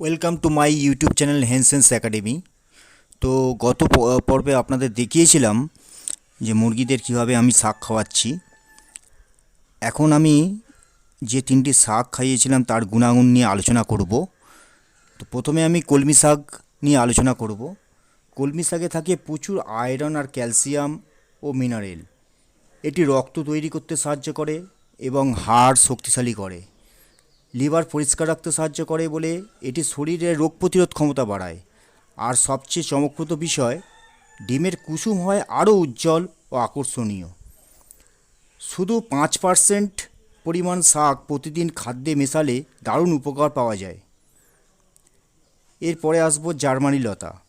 Welcome to my YouTube channel হেনসেন্স academy তো গত পর্বে আপনাদের দেখিয়েছিলাম যে মুরগিদের কীভাবে আমি শাক খাওয়াচ্ছি। এখন আমি যে তিনটি শাক খাইয়েছিলাম তার গুণাগুণ নিয়ে আলোচনা করব। তো প্রথমে আমি কলমি শাক নিয়ে আলোচনা করব। কলমি শাকে থাকে প্রচুর আয়রন আর ক্যালসিয়াম ও মিনারেল। এটি রক্ত তৈরি করতে সাহায্য করে এবং হাড় শক্তিশালী করে। লিভার পরিষ্কার রাখতে সাহায্য করে বলে এটি শরীরের রোগ প্রতিরোধ ক্ষমতা বাড়ায়। আর সবচেয়ে চমকপ্রদ বিষয়, ডিমের কুসুম হয় আরও উজ্জ্বল ও আকর্ষণীয়। শুধু পাঁচ পার্সেন্ট পরিমাণ শাক প্রতিদিন খাদ্যে মেশালে দারুণ উপকার পাওয়া যায়। এরপরে আসব জার্মানি লতা।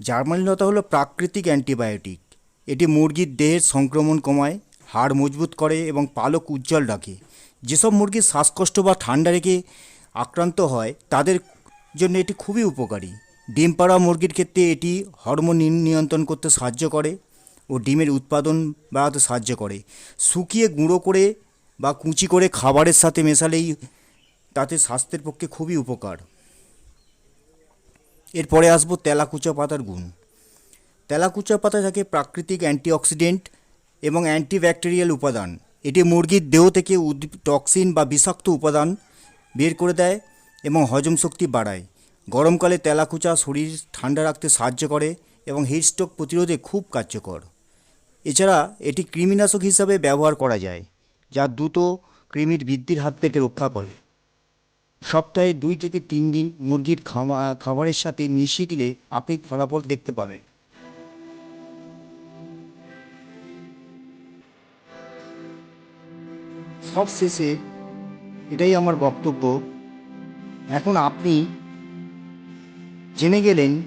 জার্মানি লতা হলো প্রাকৃতিক অ্যান্টিবায়োটিক। এটি মুরগির দেহের সংক্রমণ কমায় হাড় মজবুত করে এবং পালক উজ্জ্বল রাখে। যেসব মুরগির শ্বাসকষ্ট বা ঠান্ডা রেখে আক্রান্ত হয়, তাদের জন্য এটি খুবই উপকারী। ডিম পাড়া মুরগির ক্ষেত্রে এটি হরমোন নিয়ন্ত্রণ করতে সাহায্য করে ও ডিমের উৎপাদন বাড়াতে সাহায্য করে। শুকিয়ে গুঁড়ো করে বা কুচি করে খাবারের সাথে মেশালেই তাতে স্বাস্থ্যের পক্ষে খুবই উপকার। এরপরে আসব তেলাকুচা পাতার গুণ। তেলাকুচা পাতা থাকে প্রাকৃতিক অ্যান্টিঅক্সিডেন্ট এবং অ্যান্টিব্যাকটেরিয়াল উপাদান। এটি মুরগির দেহ থেকে টক্সিন বা বিষাক্ত উপাদান বের করে দেয় এবং হজম শক্তি বাড়ায়। গরমকালে তেলাকুচা শরীর ঠান্ডা রাখতে সাহায্য করে এবং হিটস্ট্রোক প্রতিরোধে খুব কার্যকর। এছাড়া এটি কৃমিনাশক হিসাবে ব্যবহার করা যায়, যা দ্রুত কৃমির বৃদ্ধির হাত থেকে রক্ষা করে। সপ্তাহে দুই থেকে তিন দিন মুরগির খামা, খাবারের সাথে মিশিয়ে দিলে আপনি ফলাফল দেখতে পাবেন। সব শেষে এটাই আমার বক্তব্য। এখন আপনি জেনে গেলেন,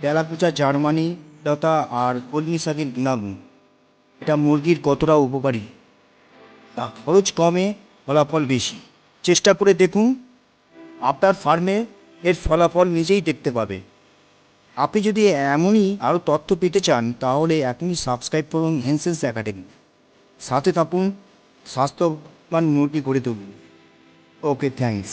তেলাকুচা জার্মানি, লতা আর কলমি শাকের গুণাগুণ। এটা মুরগির কতটা উপকারী? তা খরচ কমে, ফলাফল বেশি। চেষ্টা করে দেখুন, আপনার ফার্মে এর ফলাফল নিজেই দেখতে পাবে। আপনি যদি এমনই আরও তথ্য পেতে চান, তাহলে এখনই সাবস্ক্রাইব করুন হেনসেন্স একাডেমি। সাথে থাকুন স্বাস্থ্যবান মুরগি গড়ে তুলুন। Okay thanks